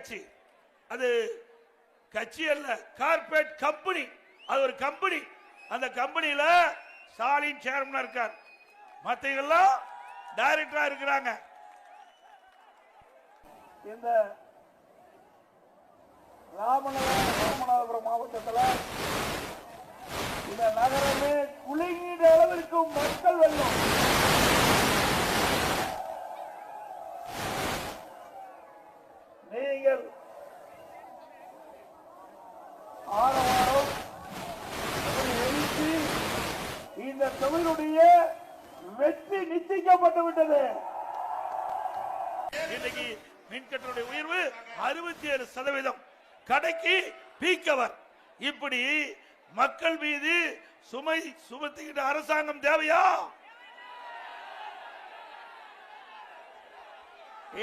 கட்சி அது கட்சி அல்ல கார்பரேட் கம்பெனி அது ஒரு கம்பெனி அந்த கம்பெனியில ஸ்டாலின் சேர்மனா இருக்கார். மத்தவங்கெல்லாம் டைரக்டரா இருக்கிறாங்க. இந்த ராமநாதபுரம் ராமநாதபுரம் மாவட்டத்தில் இந்த நகரமே குலுங்கிட அளவிற்கு மக்கள் வெள்ளம் நீங்கள் ஆரவாரம் ஒரு எழுச்சி இந்த தொழிலுடைய வெற்றி நிச்சயிக்கப்பட்டு விட்டது இன்னைக்கு மின்கட்டண உயர்வு அறுபத்தி ஏழு சதவீதம். கடைக்கு பீக்கவர். இப்படி மக்கள் மீது சுமை சுமத்துகின்ற அரசாங்கம் தேவையா?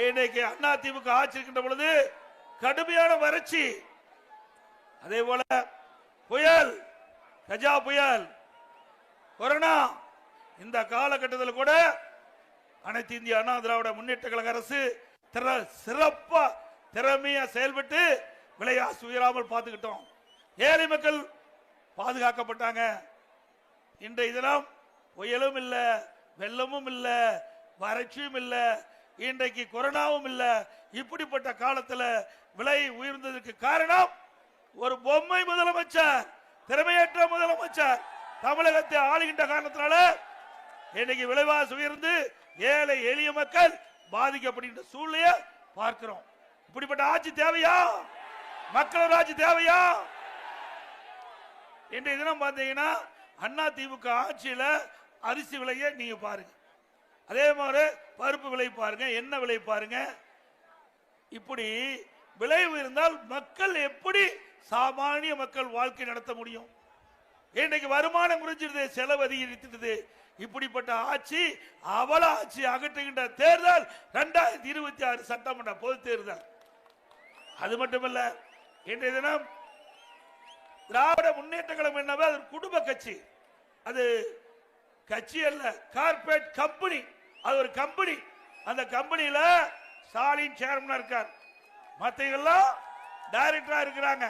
இன்னைக்கு அண்ணா திமுக ஆட்சி இருக்கின்ற பொழுது கடுமையான வறட்சி. அதே போல புயல் கஜா புயல் கொரோனா இந்த காலகட்டத்தில் கூட அனைத்து இந்திய அண்ணா திராவிட முன்னேற்ற கழக அரசு சிறப்பா திறமையா செயல்பட்டு விலையா சுயராமல் பார்த்துக்கிட்டோம். ஏழை மக்கள் பாதுகாக்கப்பட்டாங்க. இன்றைய தினம் புயலும் இல்லை வெள்ளமும் இல்லை வறட்சியும் இல்லை இன்றைக்கு கொரோனாவும் இல்லை. இப்படிப்பட்ட காலத்தில் விலை உயர்ந்ததற்கு காரணம் ஒரு பொம்மை முதலமைச்சர் திறமையற்ற முதலமைச்சர் தமிழகத்தை ஆளுகின்ற காரணத்தினால இன்னைக்கு விலைவாசி உயர்ந்து ஏழை எளிய மக்கள் பாதிக்கப்படுகின்ற சூழ்நிலையை பார்க்கிறோம். இப்படிப்பட்ட ஆட்சி தேவையா? மக்களோட ஆட்சி தேவையா? இன்றைய தினம் பார்த்தீங்கன்னா அண்ணா திமுக ஆட்சியில் அரிசி விலையை நீங்க பாருங்க. அதே மாதிரி பருப்பு விலை பாருங்க எண்ணெய் விலை பாருங்க. இப்படி விலை உயர்ந்தால் மக்கள் எப்படி சாமானிய மக்கள் வாழ்க்கை நடத்த முடியும்? இன்னைக்கு வருமானம் குறைஞ்சிருது செலவு அதிகரித்துடுது. இப்படிப்பட்ட ஆட்சி அவல ஆட்சி அகற்றுகின்ற தேர்தல் இரண்டாயிரத்தி இருபத்தி ஆறு சட்டமன்ற பொது தேர்தல். அது மட்டுமல்ல இன்றைய தினம் திராவிட முன்னேற்ற கழகம் என்னவோ அது ஒரு குடும்ப கட்சி. அது கட்சி அல்ல கார்பரேட் கம்பெனி அது ஒரு கம்பெனி அந்த கம்பெனியில ஸ்டாலின் சேர்மனா இருக்கார். மத்தவங்கெல்லாம் டைரக்டரா இருக்கிறாங்க.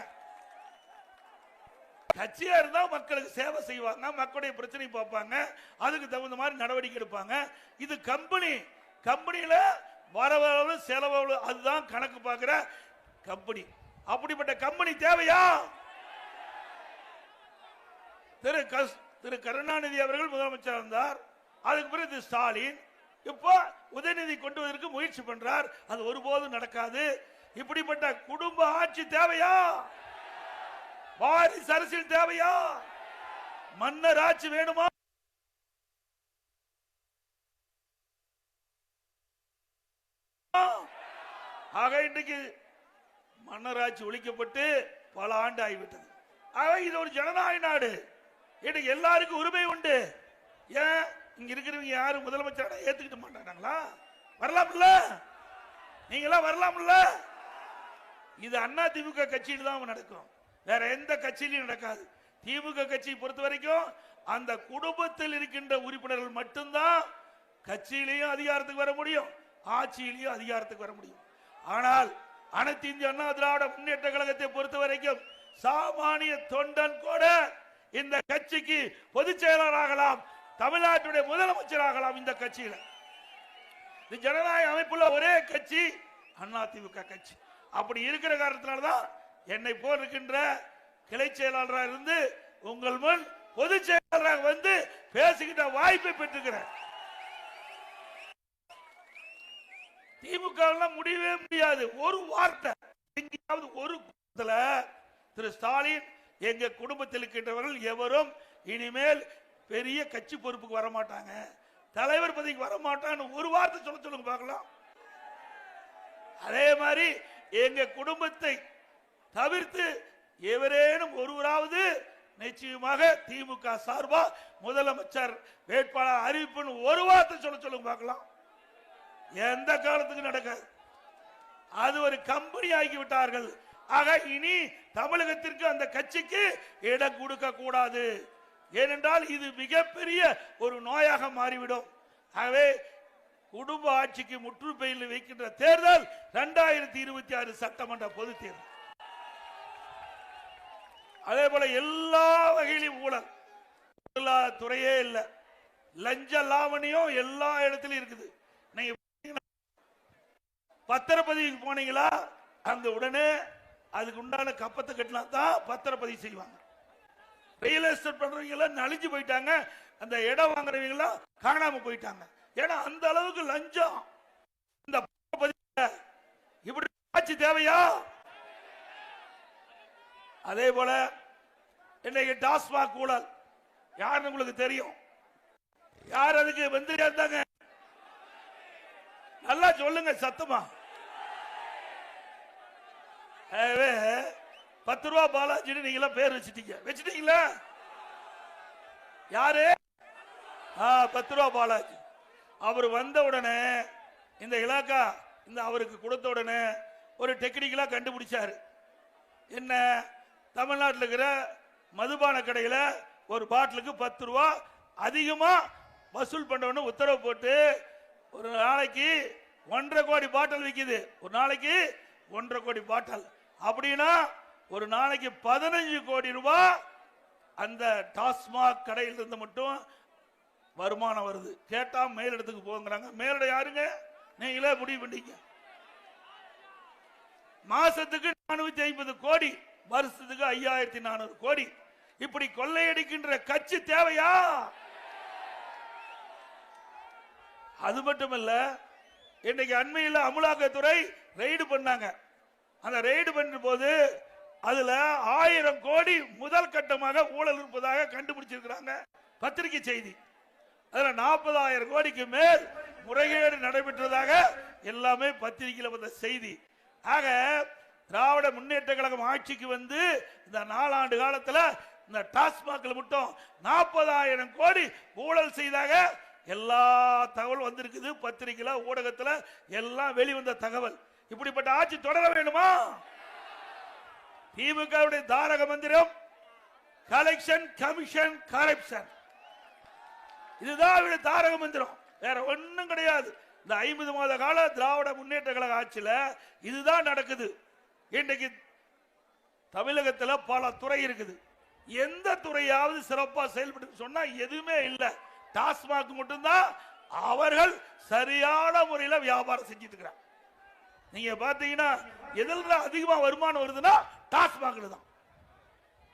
கட்சியா இருந்தா மக்களுக்கு சேவை செய்வாங்க மக்களுடைய பிரச்சனை பார்ப்பாங்க அதுக்கு தகுந்த மாதிரி நடவடிக்கை எடுப்பாங்க. இது கம்பெனி கம்பெனியில வரவளவு செலவு அதுதான் கணக்கு பார்க்கிற கம்பெனி. அப்படிப்பட்ட கம்பெனி தேவையா? திரு திரு கருணாநிதி அவர்கள் முதலமைச்சர் இருந்தார். அதுக்கு பிறகு ஸ்டாலின். இப்போ உதயநிதி கொண்டு வருவதற்கு முயற்சி பண்றார். அது ஒருபோதும் நடக்காது. இப்படிப்பட்ட குடும்ப ஆட்சி தேவையா? வாரிசு அரசியல் தேவையா? மன்னர் ஆட்சி வேணுமா? ஆக இன்றைக்கு மன்னராட்சி ஒழிக்கப்பட்டு பல ஆண்டு ஆகிவிட்டது ஆக இது ஒரு ஜனநாயக நாடு. இன்னைக்கு எல்லாருக்கும் உரிமை உண்டு. ஏன்? இங்க இருக்கிறவங்க யாரும் முதலமைச்சர் ஏத்துக்கிட்டு மாட்டாங்களா? வரலாம்ல நீங்களாம் வரலாம்ல இது அண்ணா திமுக கட்சியில் தான் நடக்கும். வேற எந்த கட்சியிலையும் நடக்காது. திமுக கட்சியை பொறுத்த வரைக்கும் அந்த குடும்பத்தில் இருக்கின்ற உறுப்பினர்கள் மட்டும்தான் கட்சியிலையும் அதிகாரத்துக்கு வர முடியும். ஆட்சியிலையும் அதிகாரத்துக்கு வர முடியும். ஆனால் அனைத்து இந்திய அண்ணா திராவிட முன்னேற்ற கழகத்தை பொறுத்த வரைக்கும் சாமானிய தொண்டன் கூட இந்த கட்சிக்கு பொதுச் செயலாளராகலாம் தமிழ்நாட்டுடைய முதலமைச்சராகலாம் இந்த கட்சியில. இந்த ஜனநாயக அமைப்புள்ள ஒரே கட்சி அதிமுக கட்சி. அப்படி இருக்கிற காரணத்தினால்தான் என்னை போல் இருக்கின்ற கிளை செயலாளராக இருந்து உங்கள் முன் பொதுச் செயலாளராக வந்து பேசுகின்ற வாய்ப்பை பெற்றுக்கிறேன். திமுக முடியவே முடியாது. ஒரு வார்த்தை. எங்கேயாவது ஒரு கூட்டத்தில் திரு ஸ்டாலின் எங்க குடும்பத்தில் இருக்கின்றவர்கள் எவரும் இனிமேல் பெரிய கட்சி பொறுப்புக்கு வர மாட்டாங்க தலைவர் பதவிக்கு வரமாட்டான்னு ஒரு வார்த்தை சொல்ல சொல்லுங்க பார்க்கலாம். அதே மாதிரி எங்க குடும்பத்தை தவிர்த்து எவரேனும் ஒருவராவது நிச்சயமாக திமுக சார்பா முதலமைச்சர் வேட்பாளர் அறிவிப்புன்னு ஒரு வார்த்தை சொல்ல சொல்லுங்க பார்க்கலாம். எந்த காலத்துக்கு நடக்காது. அது ஒரு கம்பெனி ஆகி விட்டார்கள் ஆக இனி தமிழகத்திற்கு அந்த கட்சிக்கு இடம் கொடுக்க கூடாது ஏனென்றால் இது மிகப்பெரிய ஒரு நோயாக மாறிவிடும். ஆகவே குடும்ப ஆட்சிக்கு முற்றுப்பெயில் வைக்கின்ற தேர்தல் இரண்டாயிரத்தி இருபத்தி ஆறு சட்டமன்ற பொது தேர்தல். அதே போல எல்லா வகையிலும் ஊழல். துறையே இல்லை. லஞ்ச லாவணியும் எல்லா இடத்துலயும் இருக்குது. பத்திரப்பதிவுக்கு போனீங்களா? அங்க உடனே அதுக்கு உண்டான கப்பத்தை கட்டினா தான் பத்திரப்பதிவு செய்வாங்க. ரியல் எஸ்டேட் பண்றவங்களாம் நலிஞ்சு போயிட்டாங்க. அந்த இடம் வாங்குறவங்களாம் காணாம போயிட்டாங்க. ஏன்னா அந்த அளவுக்கு லஞ்சம். இந்த இப்படி ஆட்சி தேவையா? அதே போல இன்னைக்கு டாஸ்மாக் ஊழல். யாருன்னு உங்களுக்கு தெரியும்? யார் அதுக்கு மந்திரியா இருந்தாங்க? நல்லா சொல்லுங்க சத்தமா. பத்து ரூபா பாலாஜின்னு நீங்க எல்லாம் பேர் வச்சுட்டீங்க. வச்சுட்டீங்களா? யாரு? பத்து ரூபா பாலாஜி. அவர் வந்த உடனே இந்த இலாக்கா இந்த அவருக்கு கொடுத்த உடனே ஒரு டெக்னிக்கலா கண்டுபிடிச்சாரு. என்ன? தமிழ்நாட்டில் இருக்கிற மதுபான கடையில ஒரு பாட்டிலுக்கு பத்து ரூபா அதிகமா வசூல் பண்ணவனு உத்தரவு போட்டு ஒரு நாளைக்கு ஒன்றரை கோடி பாட்டில் விற்கிது ஒரு நாளைக்கு ஒன்றரை கோடி பாட்டில். அப்படின்னா ஒரு நாளைக்கு பதினஞ்சு கோடி ரூபாய் அந்த டாஸ்மாக் கடையில் இருந்து மட்டும் வருமானம் வருது. கேட்டா மேலிடத்துக்கு போங்கிறாங்க. மேலிட யாருங்க? நீங்களே முடிவு பண்ணீங்க மாசத்துக்கு நானூத்தி ஐம்பது கோடி வருஷத்துக்கு ஐயாயிரத்தி நானூறு கோடி. இப்படி கொள்ளையடிக்கின்ற கட்சி தேவையா? அது மட்டுமல்ல இன்னைக்கு அண்மையில் அமலாக்கத்துறை ரெய்டு பண்ணாங்க. அந்த ரெய்டு பண்ணும் போது அதுல ஆயிரம் கோடி முதல் கட்டமாக ஊழல் இருப்பதாக கண்டுபிடிச்சிருக்கிறாங்க. பத்திரிகை செய்தி. அதுல நாற்பதாயிரம் கோடிக்கு மேல் முறைகேடு நடைபெற்றதாக எல்லாமே பத்திரிகையில் வந்த செய்தி. ஆக திராவிட முன்னேற்ற கழகம் ஆட்சிக்கு வந்து இந்த நாலாண்டு காலத்துல இந்த டாஸ்மாக்ல மட்டும் நாற்பதாயிரம் கோடி ஊழல் செய்தாக எல்லா தகவல் வந்திருக்குது. பத்திரிகையில ஊடகத்துல எல்லாம் வெளிவந்த தகவல். இப்படிப்பட்ட ஆட்சி தொடர வேண்டுமா? திமுகவுடைய தாரக மந்திரம் கலெக்ஷன் கமிஷன் கரப்ஷன் இதுதான் அவருடைய தாரக மந்திரம். வேற ஒன்றும் கிடையாது. இந்த ஐம்பது மாத கால திராவிட முன்னேற்ற கழக ஆட்சியில் இதுதான் நடக்குது. இன்றைக்கு தமிழகத்தில் பல துறை இருக்குது. எந்த துறையாவது சிறப்பாக செயல்பட்டு சொன்னா எதுவுமே இல்லை. டாஸ்மாக் மட்டும்தான் அவர்கள் சரியான முறையில் வியாபாரம் செஞ்சுட்டு இருக்கிறாங்க. நீங்க பாத்தீங்கன்னா எதில் அதிகமா வருமானம் வருதுன்னா டாஸ்மாக்ல தான்.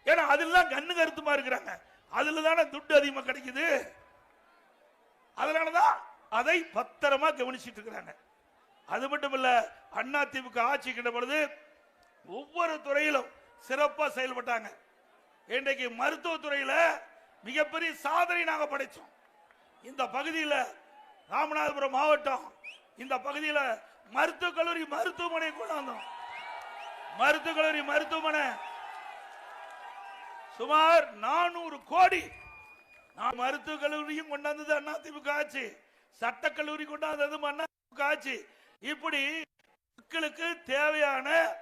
ஏன்னா அதுல தான் கண்ணு கருத்துமா இருக்கிறாங்க. அதுல தானே துட்டு அதிகமா கிடைக்குது. அதனாலதான் அதை பத்திரமா கவனிச்சிட்டு இருக்கிறாங்க. அது மட்டும் இல்ல அண்ணா திமுக ஆட்சிக்கின்ற பொழுது ஒவ்வொரு துறையிலும் சிறப்பா செயல்பட்டாங்க. இன்றைக்கு மருத்துவத்துறையில மிகப்பெரிய சாதனை நாங்க படைச்சோம். இந்த பகுதியில் ராமநாதபுரம் மாவட்டம் இந்த பகுதியில் மருத்துவக் கல்லூரி மருத்துவமனை கொண்டாந்தோம். மருத்துவக் கல்லூரி மருத்துவமனை சுமார் நானூறு கோடி நான் மருத்துவக் கல்லூரியும் கொண்டாந்தது அண்ணா திமுக ஆட்சி. சட்ட கல்லூரி கொண்டாந்தது அண்ணா திமுக ஆட்சி. இப்படி மக்களுக்கு தேவையான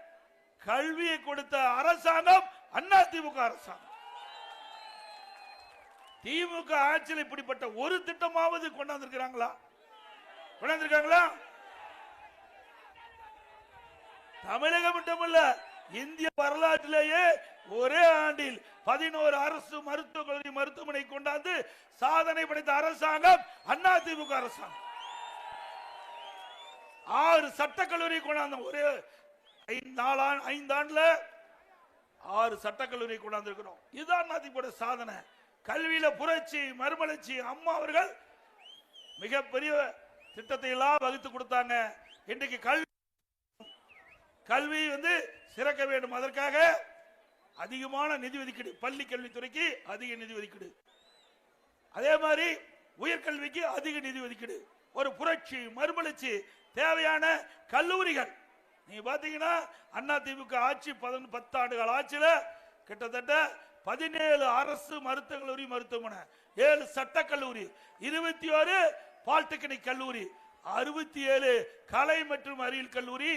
கல்வியை கொடுத்த அரசாங்கம் அண்ணா திமுக அரசாங்கம். திமுக ஆட்சியில் இப்படிப்பட்ட ஒரு திட்டமாவது கொண்டாந்துருக்கிறாங்களா? கொண்டாந்துருக்காங்களா? தமிழகம் மட்டுமல்ல இந்திய வரலாற்றிலேயே ஒரே ஆண்டில் பதினோரு அரசு மருத்துவக் கல்லூரி மருத்துவமனை கொண்டாந்து சாதனை படைத்த அரசாங்கம் அண்ணா திமுக அரசாங்கம். ஆறு சட்டக்கல்லூரி கொண்டாந்த ஒரே ஐந்து ஐந்தாண்டுல ஆறு சட்டக்கல்லூரி கொண்டாந்துருக்கிறோம். இதுதான் அதிகப்பட சாதனை. கல்வியில புரட்சி மறுமலர்ச்சி அம்மா அவர்கள் மிகப்பெரிய திட்டத்தை எல்லாம் வகுத்து கொடுத்தாங்க. இன்றைக்கு கல்வி கல்வி வந்து சிறக்க வேண்டும். அதற்காக அதிகமான நிதி ஒதுக்கீடு பள்ளி கல்வித்துறைக்கு அதிக நிதி ஒதுக்கீடு. அதே மாதிரி உயர்கல்விக்கு அதிக நிதி ஒதுக்கீடு. ஒரு புரட்சி மறுமலர்ச்சி தேவையான கல்லூரிகள். நீங்க பாத்தீங்கன்னா அண்ணா திமுக ஆட்சி பதினொன்று பத்தாண்டு கால ஆட்சியில கிட்டத்தட்ட பதினேழு அரசு மருத்துவ கல்லூரி மருத்துவமனை ஏழு சட்டக் கல்லூரி இருபத்தி ஒரு பாலிடெக்னிக் கல்லூரி அறுபத்தி ஏழு கலை மற்றும் அறிவியல் கல்லூரி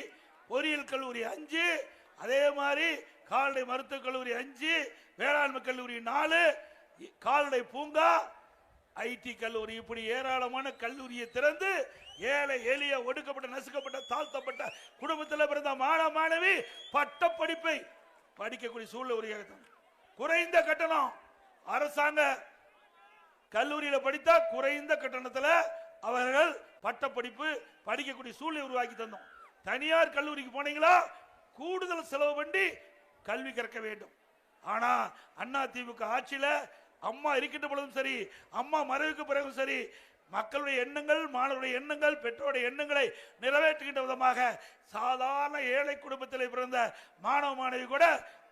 பொறியியல் கல்லூரி அஞ்சு அதே மாதிரி கால்நடை மருத்துவக் கல்லூரி அஞ்சு வேளாண்மை கல்லூரி நாலு கால்நடை பூங்கா ஐடி கல்லூரி. இப்படி ஏராளமான கல்லூரியை திறந்து ஏழை எளிய ஒடுக்கப்பட்ட நசுக்கப்பட்ட தாழ்த்தப்பட்ட குடும்பத்தில் பிறந்த மாணவ மாணவி பட்ட படிப்பை படிக்கக்கூடிய சூழ்நிலை உருவாகிறது குறைந்த கட்டணம். அரசாங்க கல்லூரியில் படித்தா குறைந்த கட்டணத்தில் அவர்கள் பட்டப்படிப்பு படிக்கக்கூடிய சூழ்நிலை உருவாக்கி தந்தோம். தனியார் கல்லூரிக்கு போனீங்களா? கூடுதல் செலவு பண்ணி கல்வி கற்க வேண்டும். ஆனா அண்ணா திமுக ஆட்சியில அம்மா இருக்கின்ற பொழுதும் சரி அம்மா மறைவுக்கு பிறகும் சரி மக்களுடைய எண்ணங்கள் மாணவருடைய எண்ணங்கள் பெற்றோருடைய எண்ணங்களை நிறைவேற்றுகின்ற விதமாக சாதாரண ஏழை குடும்பத்தில் பிறந்த மாணவ மாணவி கூட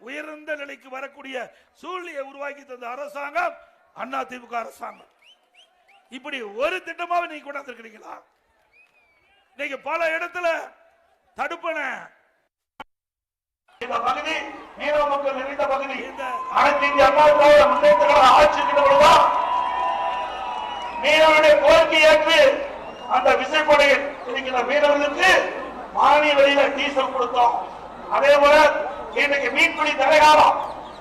உயர்ந்த நிலைக்கு வரக்கூடிய சூழ்நிலையை உருவாக்கி தந்த அரசாங்கம் அண்ணா திமுக அரசாங்கம். இப்படி ஒரு திட்டமாக நீங்க கொண்டாந்துருக்கிறீங்களா நீங்க பல இடத்துல தடுப்பன. இந்த பகுதி மீனவ மக்கள் நிறைந்த பகுதி. அனைத்து இந்திய அண்ணா திராவிட முன்னேற்ற கழக ஆட்சி இருக்கின்ற பொழுதுதான் மீனவருடைய கோரிக்கை ஏற்று அந்த விசைப்படையில் இருக்கிற மீனவர்களுக்கு மானிய விலையில டீசல் கொடுத்தோம். அதே போல இன்னைக்கு மீன்பிடி தடைகாலம்.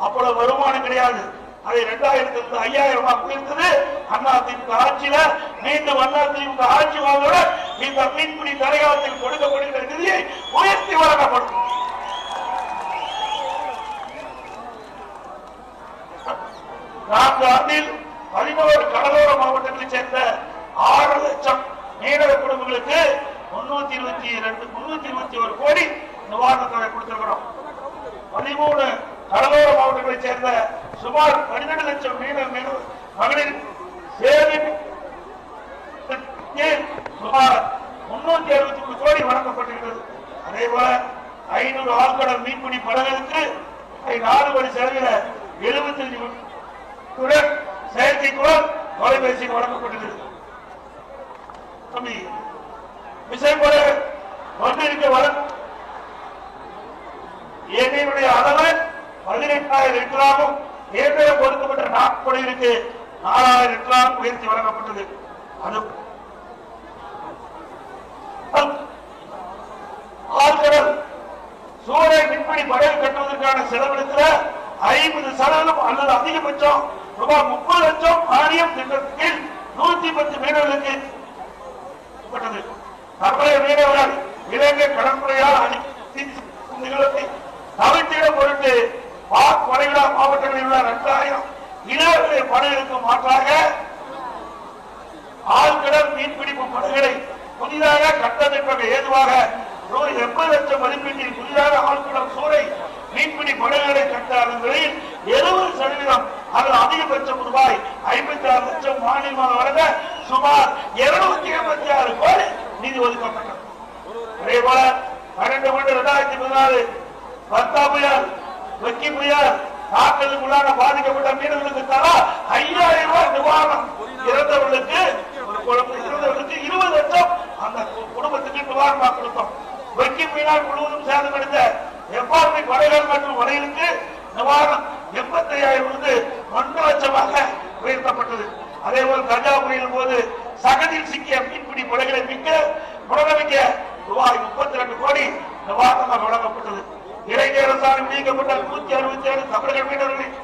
அப்பொழுது வருமானம் கிடையாது. அதை இரண்டாயிரத்தி இருந்து ஐயாயிரம் ரூபாய் அண்ணா திமுக ஆட்சியில மீண்டும் அண்ணா திமுக ஆட்சி வாழ்வோட இந்த மீன்பிடி தடைகாலத்தில் கொடுக்கப்படுகிற நிதியை உயர்த்தி வழங்கப்படும். நான்கு ஆண்டில் பதினோரு கடலோர மாவட்டங்களைச் சேர்ந்த ஆறு லட்சம் மீனவ குடும்பங்களுக்கு முன்னூத்தி இருபத்தி ரெண்டு முன்னூத்தி இருபத்தி ஒரு கோடி நிவாரண தொகை கொடுத்திருக்கிறோம். பதிமூணு கடலோர மாவட்டங்களைச் சேர்ந்த சுமார் பன்னிரண்டு லட்சம் மீனவ மீனவ மகளிர் சேவை. சுமார் முன்னூத்தி அறுபத்தி மூணு கோடி வழங்கப்பட்டிருக்கிறது. அதே போல ஐநூறு ஆழ்கடல் மீன்பிடி படகுக்கு நாலு கோடி செலவில் எழுபத்தி அஞ்சு செயற்கைக்கோள் தொலைபேசி வழங்கப்பட்டிருக்கிறது. தம்பி விசைப்பட ஒன்றிற்கு வழங்க எண்ணெயினுடைய அளவு பதினெட்டாயிரம் லிட்டராகும் ஏற்கனவே கொடுக்கப்பட்ட நாட்கொடையிற்கு நாலாயிரம் லிட்டராக உயர்த்தி வழங்கப்பட்டது. அது ஆழ்கடல் சூரிய மின்பிடி படகு கட்டுவதற்கான செலவினத்துல ஐம்பது சதவீதம் அல்லது அதிகபட்சம் ரூபாய் முப்பது லட்சம் மானியம் திட்டத்தின் நூத்தி பத்து மீனவர்களுக்கு தற்போதைய மீனவர்கள் இலங்கை கடற்படையால் அளித்த தவிர்த்திட பொருட்டு பாக் வளைகுடா மாவட்டங்களில் உள்ள இரண்டாயிரம் இளைஞர்களை படையெடுக்க மாற்றாக ஆழ்கடல் மீன்பிடிப்பு படகுகளை புதிதாக கட்டமைப்பக ஏதுவாக ரூபாய் எண்பது லட்சம் மதிப்பீட்டில் புதிதாக ஆழ்கடல் சூறை மீன்பிடி படகுகளை கட்ட அதன் எழுபது சதவீதம் அதில் அதிகபட்சம் ரூபாய் ஐம்பத்தி ஆறு லட்சம் மானியமாக வழங்க சுமார் இருநூத்தி எண்பத்தி ஆறு கோடி நிதி ஒதுக்கப்பட்டது. அதே போல பன்னெண்டு மணி இரண்டாயிரத்தி பதினாலு பத்தாம் புயல் வெக்கி புயல் தாக்கலுக்கு உள்ளான பாதிக்கப்பட்ட மீனவர்களுக்கு தலா ஐயாயிரம் ரூபாய் நிவாரணம். இறந்தவர்களுக்கு ஒரு குழந்தை இறந்தவர்களுக்கு இருபது லட்சம் அந்த குடும்பத்துக்கு நிவாரணமா கொடுத்தோம். வெக்கி புயலால் முழுவதும் சேதமடைந்த எவ்வாறு படைகள் மற்றும் வலைகளுக்கு நிவாரணம் எண்பத்தி ஐயாயிரம் இருந்து ஒன்று லட்சமாக உயர்த்தப்பட்டது. அதே போல் கஜா புயலின் போது சகதியில் சிக்கிய மீன்பிடி படைகளை மிக்க புனரமைக்க ரூபாய் முப்பத்தி ரெண்டு கோடி நிவாரணமாக வழங்கப்பட்டது. இலங்கை அரசாங்கம் நீக்கப்பட்ட நூத்தி அறுபத்தி ஏழு தமிழக மீனவர்களின்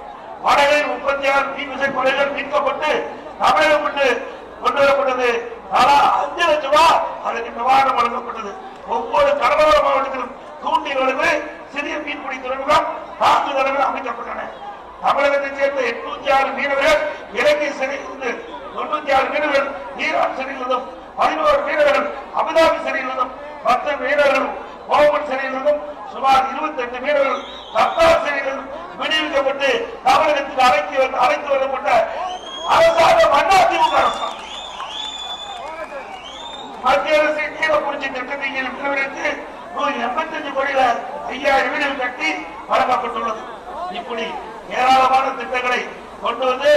படகில் முப்பத்தி ஆறு தீவிசை படைகள் மீட்கப்பட்டு தமிழகம் விட்டு கொண்டு வரப்பட்டது. ஆனா அஞ்சு லட்சம் ரூபாய் அதற்கு நிவாரணம் வழங்கப்பட்டது. ஒவ்வொரு கடலோர மாவட்டத்திலும் தூண்டிகளுக்கு சிறிய மீன்பிடி துறைமுகம் தாக்குதல்கள் அமைக்கப்பட்டன. தமிழகத்தைச் சேர்ந்த எட்நூத்தி ஆறு மீனவர்கள் இலங்கை சிறையில் இருந்து தொண்ணூத்தி ஆறு மீனவர்கள் ஈரான் சிறையில் இருந்தும் பதினோரு மீனவர்கள் அபுதாபி சிறையில் இருந்தும் பத்து மீனவர்கள் ஓமன் சிறையில் இருந்தும் சுமார் இருபத்தி எட்டு மீனவர்கள் கத்தார் சிறையில் இருந்தும் விடுவிக்கப்பட்டு தமிழகத்துக்கு அழைத்து அழைத்து வரப்பட்ட அரசாங்கம் அதிமுக அரசாங்கம். மத்திய அரசு கீழக்குறிச்சி திட்டத்தை நிறைவேற்றி நூறு எண்பத்தஞ்சு கோடியில ஐயாயிரம் வீடுகள் கட்டி வழங்கப்பட்டுள்ளது இப்படி ஏராளமான திட்டங்களை கொண்டு வந்து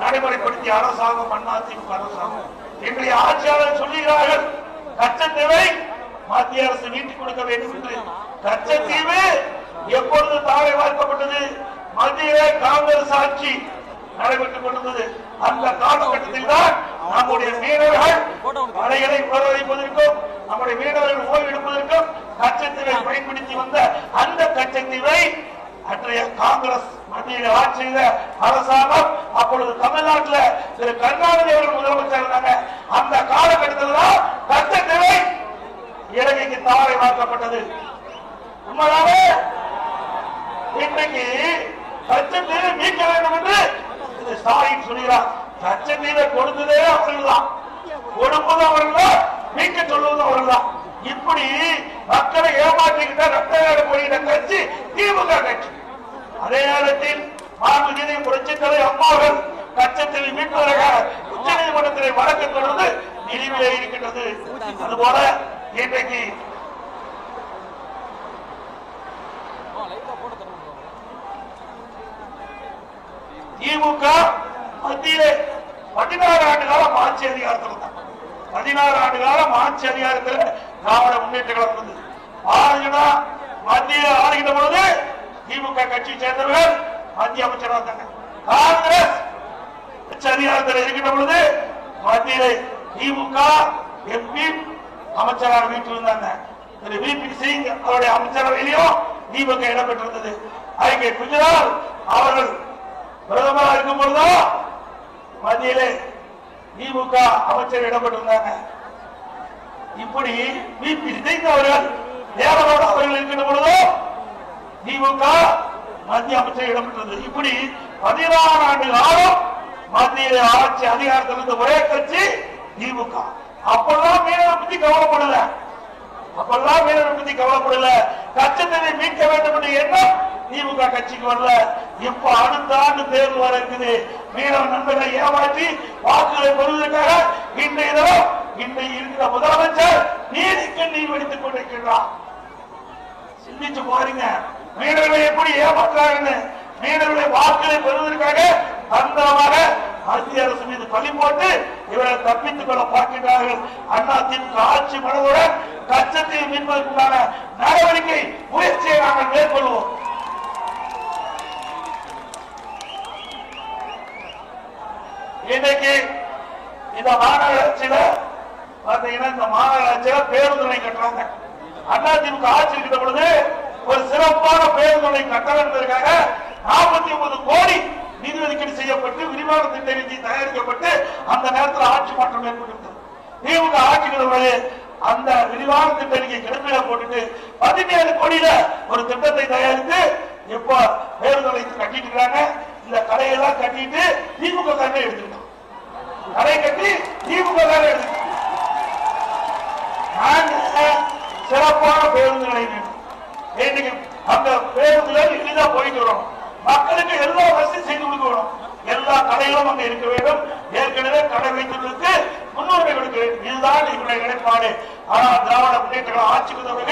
நடைமுறைப்படுத்திய அரசாங்கம் அதிமுக அரசாங்கம். எங்களுடைய ஆட்சியாளர் சொல்லுகிறார்கள் கச்சத்தேவை மத்திய அரசு நீட்டிக் கொடுக்க வேண்டும் என்று கச்சத்தீவு எப்பொழுது தாழை வார்க்கப்பட்டது மத்திய காங்கிரஸ் ஆட்சி நடைபெற்றுக் கொண்டிருந்தது. அந்த காலகட்டத்தில் தான் நம்முடைய மீனவர்கள் மலைகளை உணர்வதற்கும் நம்முடைய மீனவர்கள் ஓய்வு எடுப்பதற்கும் கச்சத்தீவை பயன்படுத்தி வந்த அந்த கச்சத்தீவை அன்றைய காங்கிரஸ் மத்தியில் ஆட்சி செய்த அரசாங்கம் அப்பொழுது தமிழ்நாட்டில் திரு கருணாநிதி அவர்கள் முதலமைச்சர் இருந்தாங்க அந்த காலகட்டத்தில் தான் கச்சத்தீவை இலங்கைக்கு தாரை மாற்றப்பட்டது உண்மைதானே இன்றைக்கு கச்சத்தீவை மீட்க வேண்டும் என்று இந்த ஸ்டாலின் சொல்கிறார். கச்சத்தீவை கொடுத்ததே அவர்கள் தான் கொடுப்பது அவர்கள் தான் மீட்க சொல்வது அவர்கள். தான் இப்படி மக்களை ஏமாற்றிக்கிட்ட ரத்தநாடு போயிட்ட கட்சி திமுக கட்சி. அதே நேரத்தில் மாண்புமிகு புரட்சித்தலை அம்மாவர்கள் கச்சத்தில் மீட்பதற்காக உச்ச நீதிமன்றத்திலே வழக்கு தொடர்ந்து நிலுவிலே இருக்கின்றது. அதுபோல இன்றைக்கு திமுக மத்தியிலே பதினாறு ஆண்டு காலம் ஆட்சி அதிகாரத்தில் இருந்தாங்க பதினாறு ஆண்டு காலம் ஆட்சி அதிகாரத்தில் திராவிட முன்னேற்ற கழகம் இருந்தது. பாரதியா மத்திய ஆளுகின்ற பொழுது திமுக கட்சி சேர்ந்தவர்கள் மத்திய அமைச்சராக இருந்தாங்க. காங்கிரஸ் ஆட்சி அதிகாரத்தில் இருக்கின்ற பொழுது மத்தியிலே திமுக எம்பி அமைச்சராக வீட்டில் இருந்தாங்க திரு வி பி சிங் அவருடைய அமைச்சரவையிலையும் திமுக இடம்பெற்றிருந்தது ஐக்கிய குஜரால் அவர்கள் பிரதமராக இருக்கும் பொழுதோ மத்தியிலே திமுக அமைச்சர் இடம்பெற்றிருந்தாங்க. இப்படி வி. பி. அவர்கள் தேவரோடு அவர்கள் இருக்கின்ற பொழுதோ திமுக மத்திய அமைச்சர் இடம்பெற்றது இப்படி பதினாறு ஆண்டு காலம் மத்தியிலே ஆட்சி அதிகாரத்தில் இருந்த ஒரே கட்சி திமுக. அப்பெல்லாம் மீனவரை பத்தி கவலைப்படல. அப்பெல்லாம் மீனவரை பத்தி கவலைப்படல. கச்சத்தீவை மீட்க வேண்டும் என்ற எண்ணம் திமுக கட்சிக்கு வரல. இப்ப அடுத்த ஆண்டு தேர்தல் வர இருக்குது. மீனவ நண்பர்களை ஏமாற்றி வாக்குகளை பெறுவதற்காக இன்றைய தினம் இன்றைக்கு இருக்கிற முதலமைச்சர் நீதிக்கு நீ வெடித்துக் கொண்டிருக்கிறார் சிந்திச்சு பாருங்க. மீனவர்களை எப்படி ஏமாற்றாங்கன்னு மீனவர்களை வாக்குகளை பெறுவதற்காக தந்திரமாக மத்திய அரசு மீது பழி போட்டு இவரை தப்பித்துக் கொள்ள பார்க்கின்றார்கள். அண்ணா திமுக ஆட்சி மனதுடன் கச்சத்தை மீட்பதற்குண்டான நடவடிக்கை முயற்சியை நாங்கள் மேற்கொள்வோம். இன்னைக்கு இந்த மாநகராட்சியில பாத்தீங்கன்னா இந்த மாநகராட்சியில பேருந்து கட்டுறாங்க. அண்ணா திமுக ஆட்சி இருக்கிற பொழுது ஒரு சிறப்பான பேருந்து கட்டணம் என்பதற்காக நாற்பத்தி ஒன்பது கோடி நிதி ஒதுக்கீடு செய்யப்பட்டு விரிவான திட்ட நிதி தயாரிக்கப்பட்டு அந்த நேரத்தில் ஆட்சி மாற்றம் ஏற்பட்டிருந்தது. திமுக ஆட்சி வருவது அந்த விரிவான திட்ட நிதியை கிடப்பில போட்டுட்டு பதினேழு கோடியில ஒரு திட்டத்தை தயாரித்து இப்ப பேருந்து கட்டிட்டு இருக்காங்க இந்த கடையெல்லாம் கட்டிட்டு திமுக தண்ணி எடுத்துக்கிட்டோம் அதை கட்டி திமுக காரனே எடுத்து. சிறப்பான பேருந்து நிலையம் இன்னைக்கு அந்த பேருந்துல எளிதா போயிட்டு வரும். மக்களுக்கு எல்லா வசதி செய்து கொடுக்கணும் எல்லா கடைகளும் அங்க இருக்க வேண்டும். ஏற்கனவே கடை வைத்துள்ளதுக்கு முன்னுரிமை கொடுக்க வேண்டும் இதுதான் இவருடைய நிலைப்பாடு. ஆனால் திராவிட முன்னேற்ற ஆட்சிக்கு தவிர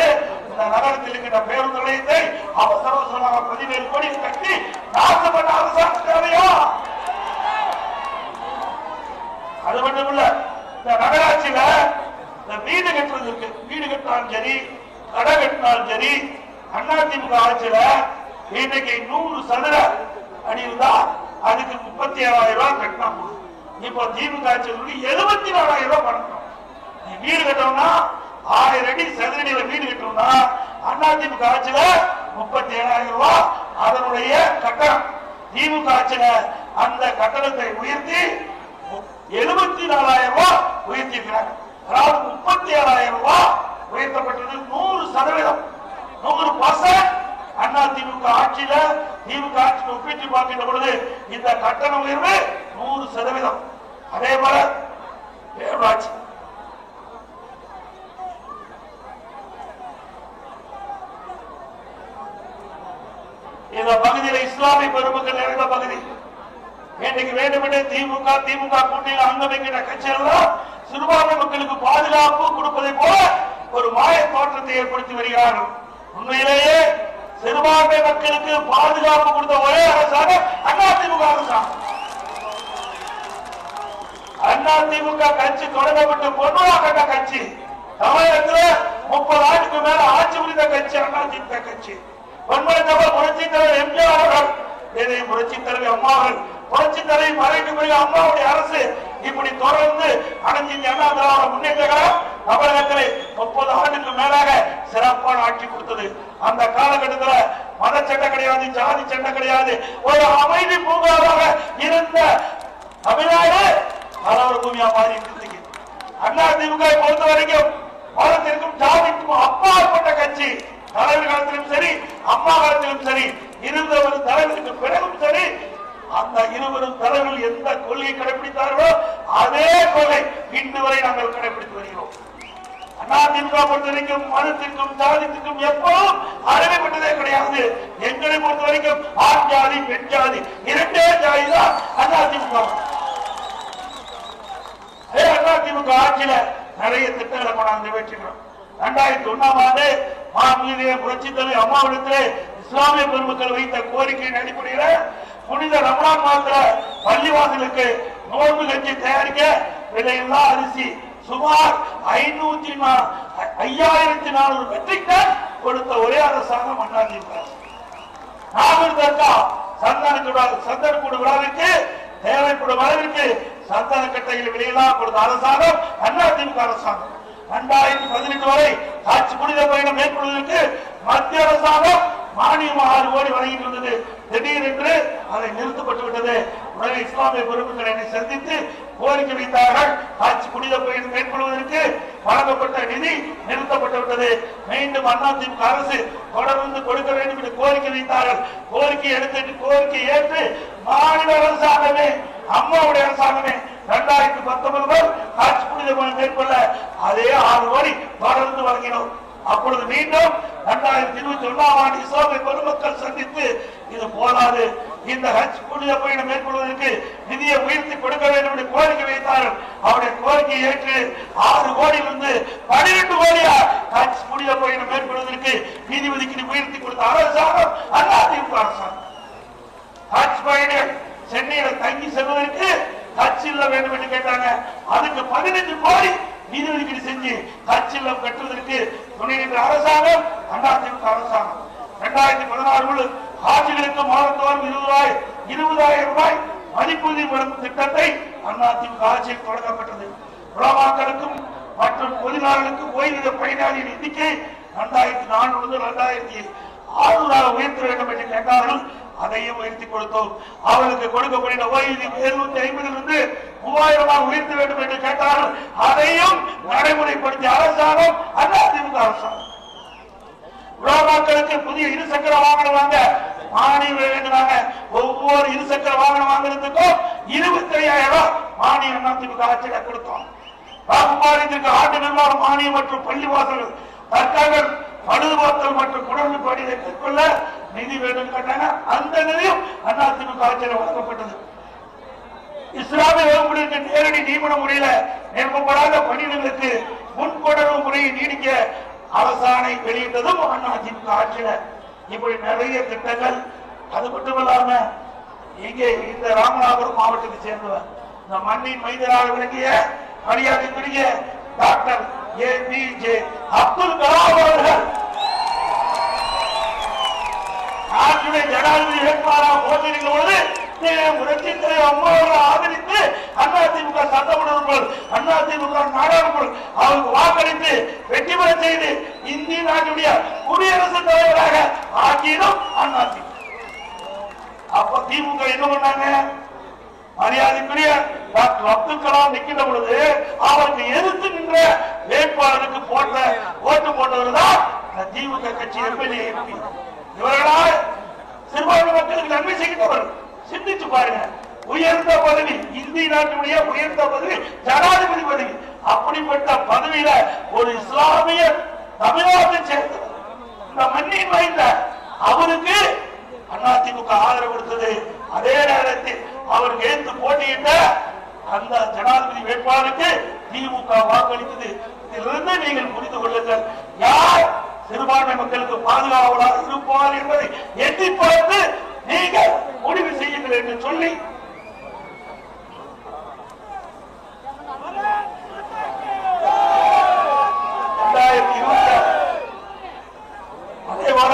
இந்த நகரத்தில் இருக்கின்ற பேருந்து நிலையத்தை அவசர அவசரமாக பதினேழு கோடி கட்டி நாசப்பட்ட அரசாங்க தேவையா? அது மட்டும் இல்ல இந்த நகராட்சியில இந்த வீடு கட்டுறது இருக்கு. வீடு கட்டினாலும் சரி கடை கட்டினாலும் சரி அதிமுக ஆட்சியில இன்னைக்கு நூறு சதுர அடி இருந்தா அதுக்கு முப்பத்தி ஏழாயிரம் ரூபாய் கட்டணும். இப்போ திமுக ஆட்சியில் எழுபத்தி நாலாயிரம் ரூபாய் பண்ணணும். நீ வீடு கட்டணும்னா ஆயிரம் அடி சதுரடியில வீடு கட்டணும்னா அதிமுக ஆட்சியில முப்பத்தி ஏழாயிரம் ரூபாய் அதனுடைய கட்டணம். திமுக ஆட்சியில அந்த கட்டணத்தை உயர்த்தி எழுபத்தி நாலாயிரம் ரூபாய் உயர்த்தியிருக்கிறாங்க. அதாவது முப்பத்தி ஏழாயிரம் ரூபாய் உயர்த்தப்பட்டது நூறு சதவீதம். நூறு பர்சன்ட் அண்ணா திமுக ஆட்சியில திமுக ஆட்சியில் ஒப்பிட்டு பார்க்கின்ற பொழுது இந்த கட்டண உயர்வு நூறு சதவீதம். அதே போல பேரூராட்சி இந்த பகுதியில் இஸ்லாமிய பெருமக்கள் நிறைந்த பகுதி. இன்னைக்கு வேண்டுமென்றே திமுக திமுக கூட்டணியில் அங்கம் வைக்கின்ற கட்சியெல்லாம் சிறுபான்மை மக்களுக்கு பாதுகாப்பு கொடுப்பதை போல ஒரு மாய தோற்றத்தை ஏற்படுத்தி வருகிறார். உண்மையிலேயே சிறுபான்மை மக்களுக்கு பாதுகாப்பு கொடுத்த ஒரே அரசாங்கம் அண்ணா திமுக அரசாங்கம் அண்ணா திமுக கட்சி தொடங்கப்பட்டு பொன்னுலா கட்சி. தமிழகத்தில் முப்பது ஆண்டுக்கு மேல ஆட்சி புரிந்த கட்சி அண்ணா திமுக கட்சி. பொன்மலை தகவல் புரட்சி தலைவர் எம்ஜிஆர் அவர்கள் இதை புரட்சி தலைவர் அம்மா அவர்கள் புரட்சி தலை மறைக்கு அம்மாவுடைய அரசு இப்படி தொடர்ந்து அனைத்து இந்திய திராவிட முன்னேற்ற கழகம் தமிழகத்திலே முப்பது ஆண்டுக்கு மேலாக சிறப்பான ஆட்சி கொடுத்தது. அந்த காலகட்டத்தில் மத சட்டம் கிடையாது ஜாதி சட்டம் கிடையாது. ஒரு அமைதி பூங்காவாக இருந்த தமிழ்நாடு கலவர பூமியா மாறி இருந்தது அண்ணா திமுக பொறுத்த வரைக்கும் மதத்திற்கும் ஜாதிக்கும் அப்பாற்பட்ட கட்சி. தலைவர் காலத்திலும் சரி அம்மா காலத்திலும் சரி இருந்த ஒரு தலைவருக்கு பிறகும் சரி அந்த இருவரும் தலைவர்கள் எந்த கொள்கையை கடைபிடித்தார்களோ அதே கொள்கை இன்று வரை நாங்கள் கடைபிடித்து வருகிறோம். அதிமுக பொறுத்த மதத்திற்கும் ஜாதிக்கும் எப்பவும் அறிவிப்பட்டதே கிடையாது. எங்களை பொறுத்த வரைக்கும் ஆண் ஜாதி பெண் ஜாதி இரண்டே ஜாதி தான் அதிமுக அதிமுக ஆட்சியில நிறைய திட்டங்களை கொண்டாந்து நிறைவேற்றுகிறோம் இரண்டாயிரத்தி ஒண்ணாம் ஆண்டு மாநில புரட்சி தலைவர் அம்மாவிடத்திலே இஸ்லாமிய பெருமக்கள் வைத்த கோரிக்கையின் அடிப்படையில புனித ரமணான் மாத்திர பள்ளிவாசலுக்கு நோன்பு கஞ்சி தயாரிக்க விலையில்லா அரிசி சுமார் ஐநூத்தி ஐயாயிரத்தி நானூறு மெட்ரிக் டன் கொடுத்த ஒரே அரசாங்கம் அண்ணாதி நாகூர் தர்கா சந்தனக்கூட சந்தனக்கூட விழாவிற்கு தேவைப்படும் அளவிற்கு சந்தன கட்டையில் விலையெல்லாம் கொடுத்த அரசாங்கம் அதிமுக அரசாங்கம். இரண்டாயிரத்தி பதினெட்டு வரை காட்சி புனித பயணம் மேற்கொள்வதற்கு மத்திய அரசாங்கம் மானியம் ஆறு ஓடி வழங்கிட்டு திடீரென்று அதை நிறுத்தப்பட்டு விட்டது உடனே இஸ்லாமிய பெருமக்கள் என்னை சந்தித்து கோரிக்கை வைத்தார்கள். காட்சி புனித கோயில் மேற்கொள்வதற்கு வழங்கப்பட்ட நிதி நிறுத்தப்பட்டு விட்டது மீண்டும் அதிமுக அரசு தொடர்ந்து கொடுக்க வேண்டும் என்று கோரிக்கை வைத்தார்கள். கோரிக்கை எடுத்து கோரிக்கை ஏற்று மாநில அரசாங்கமே அம்மாவுடைய அரசாங்கமே இரண்டாயிரத்தி பத்தொன்பது ஆட்சி காட்சி புனித பயணம் மேற்கொள்ள அதே ஆறு கோடி தொடர்ந்து வழங்கினோம். அப்பொழுது மீண்டும் இரண்டாயிரத்தி இருபத்தி ஒன்றாம் ஆண்டு இஸ்லாமிய பெருமக்கள் சந்தித்து இது போதாது இந்த ஹஜ் புனித பயணம் மேற்கொள்வதற்கு நிதியை உயர்த்தி கொடுக்க வேண்டும் என்று கோரிக்கை வைத்தார்கள் அவருடைய கோரிக்கையை ஏற்று ஆறு கோடியிலிருந்து பனிரெண்டு கோடியா ஹஜ் புனித பயணம் மேற்கொள்வதற்கு நிதி ஒதுக்கீடு உயர்த்தி கொடுத்த அரசாங்கம் அதிமுக அரசாங்கம். ஹஜ் பயணிகள் சென்னையில தங்கி செல்வதற்கு ஹஜ் இல்ல வேண்டும் என்று கேட்டாங்க. அதுக்கு பதினஞ்சு கோடி நிதி ஒதுக்கீடு செஞ்சு ஹஜ் இல்லம் கட்டுவதற்கு துணை நின்ற அரசாங்கம் அதிமுக அரசாங்கம். இரண்டாயிரத்தி பதினாறு ஆட்சிகளுக்கு மாதத்தோறும் ரூபாய் இருபதாயிரம் ரூபாய் மதிப்பூதியம் வழங்கும் திட்டத்தை அதிமுக ஆட்சியில் தொடங்கப்பட்டது. உலமாக்களுக்கும் மற்றும் பொதுநாளுக்கும் ஓய்வூதிய பயனாளியின் எண்ணிக்கை இரண்டாயிரத்தி நான்கு முதல் இரண்டாயிரத்தி ஆறுநூறாக உயர்த்த வேண்டும் என்று கேட்டார்கள். அதையும் உயர்த்தி கொடுத்தோம். அவளுக்கு கொடுக்கப்படுகிற ஓய்வூதியம் எழுநூத்தி ஐம்பதிலிருந்து மூவாயிரமாக உயர்த்த வேண்டும் என்று கேட்டார்கள். அதையும் நடைமுறைப்படுத்திய அரசாங்கம் அதிமுக அரசாங்கம். உலமாக்களுக்கு புதிய இருசக்கர வாகனம் வாங்க மானியம் வேண்டுறாங்க ஒவ்வொரு இருசக்கர வாகனம் வாங்குறதுக்கும் இருபத்தி ஐயாயிரம் ரூபாய் மானியம் அதிமுக ஆட்சியில கொடுத்தோம். பாகுபாடித்திற்கு ஆண்டு நிர்வாகம் மானியம் மற்றும் பள்ளிவாசல் தர்க்கங்கள் பழுதுபார்த்தல் மற்றும் குடம்பு பாடியை மேற்கொள்ள நிதி வேண்டும் கேட்டாங்க. அந்த நிதியும் அதிமுக ஆட்சியில் வழங்கப்பட்டது. இஸ்லாமிய வகுப்புகளுக்கு நேரடி நியமன முறையில நியமிக்கப்படாத பணியிடங்களுக்கு முன்கொடர்வு முறையை நீடிக்க அரசாணை வெளியிட்டதும் அதிமுக ஆட்சியில. இப்படி நிறைய திட்டங்கள் அது மட்டுமல்லாம இங்கே இந்த ராமநாதபுரம் மாவட்டத்தை சேர்ந்தவர் இந்த மண்ணின் மைதராக விளங்கிய மரியாதைக்குரிய டாக்டர் ஏபிஜே அப்துல் கலாம் அவர்கள். நாட்டுடைய ஜனாதிபதி வேட்பாளராக போட்டியிடும் பொழுது புரட்சி தலைவர் ஆதரித்து அதிமுக சட்டமன்ற அதிமுக நாடாளுமன்ற அவருக்கு வாக்களித்து வெற்றி பெற செய்து இந்திய நாட்டுடைய குடியரசுத் தலைவராக ஆக்கியதும் அதிமுக அப்ப திமுக என்ன பண்ணாங்க? மரியாதைக்குரிய டாக்டர் அப்துல் கலாம் நிற்கின்ற பொழுது அவருக்கு எதிர்த்து நின்ற வேட்பாளருக்கு போட்ட ஓட்டு போட்டவர் தான் திமுக கட்சி எம்எல்ஏ எம்பி. இவர்களால் சிறுபான்மை மக்களுக்கு நன்மை செய்கின்றவர் சிந்திச்சு பாருங்க. உயர்ந்த பதவி இந்திய நாட்டினுடைய உயர்ந்த பதவி ஜனாதிபதி பதவி. அப்படிப்பட்ட பதவியில ஒரு இஸ்லாமிய தமிழ்நாட்டை சேர்ந்தவர். இந்த மண்ணின் வாய்ந்த அவருக்கு அதிமுக ஆதரவு கொடுத்தது. அதே நேரத்தில் அவருக்கு ஏற்று போட்டியிட்ட அந்த ஜனாதிபதி வேட்பாளருக்கு திமுக வாக்களித்தது. இதிலிருந்து நீங்கள் புரிந்து கொள்ளுங்கள். யார் சிறுபான்மை மக்களுக்கு பாதுகாவலாக இருப்பார் என்பதை எட்டி பார்த்து நீங்கள் முடிவு செய்யுங்கள் என்று சொல்லி இரண்டாயிரத்தி இருபத்தி ஆறு அதே போல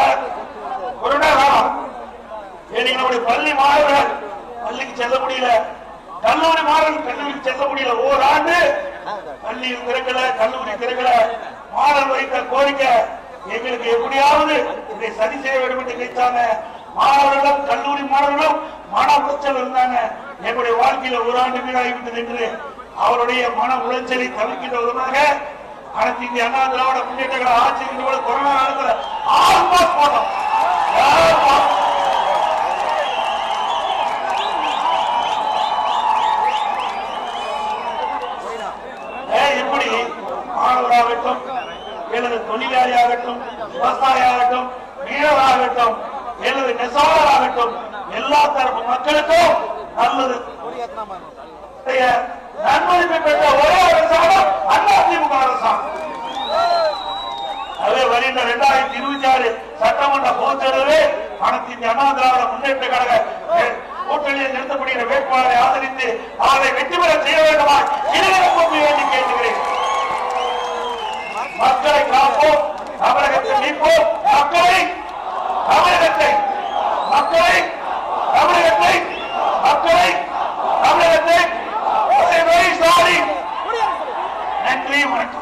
கொரோனா காலம் ஏன் நம்முடைய பள்ளி மாணவர்கள் பள்ளிக்கு செல்ல முடியல கல்லூரி மாணவர்கள் கல்லூரிக்கு செல்ல முடியல ஓராண்டு பள்ளியில் திறக்கல கல்லூரி திறக்கல மாணவர் வைத்த கோரிக்கை எங்களுக்கு எப்படியாவது இதை சரி செய்ய வேண்டும் என்று நினைத்தாங்க மாணவர்களும் கல்லூரி மாணவர்களும் மன உளைச்சல் இருந்தாங்க எங்களுடைய வாழ்க்கையில ஒரு ஆண்டு வீடாகிவிட்டது என்று அவருடைய மன உளைச்சலை தவிர்க்கின்ற விதமாக அனைத்து இந்திய அண்ணா திராவிட முன்னேற்ற கழக ஆட்சி இருந்தபோது கொரோனா காலத்துல ஆல் பாஸ் போட்டோம் ஆல் பாஸ். ஏன் இப்படி மாணவராகட்டும் எனது தொழிலாளியாகட்டும் விவசாயியாகட்டும் மீனவராகட்டும் எனது நெசவாளராகட்டும் எல்லா தரப்பு மக்களுக்கும் நல்லது. செய்ய நன்மதிப்பை பெற்ற ஒரே அரசாங்கம் அதிமுக அரசாங்கம். அதே வருகின்ற இரண்டாயிரத்தி இருபத்தி ஆறு சட்டமன்ற பொதுத்தேர்தலில் அனைத்து இந்திய அண்ணா திராவிட முன்னேற்ற கழக கூட்டணியில் நிறுத்தப்படுகிற வேட்பாளரை ஆதரித்து அவரை வெற்றி பெற செய்ய வேண்டுமா இருவருக்கும் வேண்டி கேட்டுகிறேன் மக்களை காப்போம் தமிழகத்தை மீட்போம். மக்களை தமிழகத்தை மக்களை தமிழகத்தை மக்களை தமிழகத்தை. நன்றி வணக்கம்.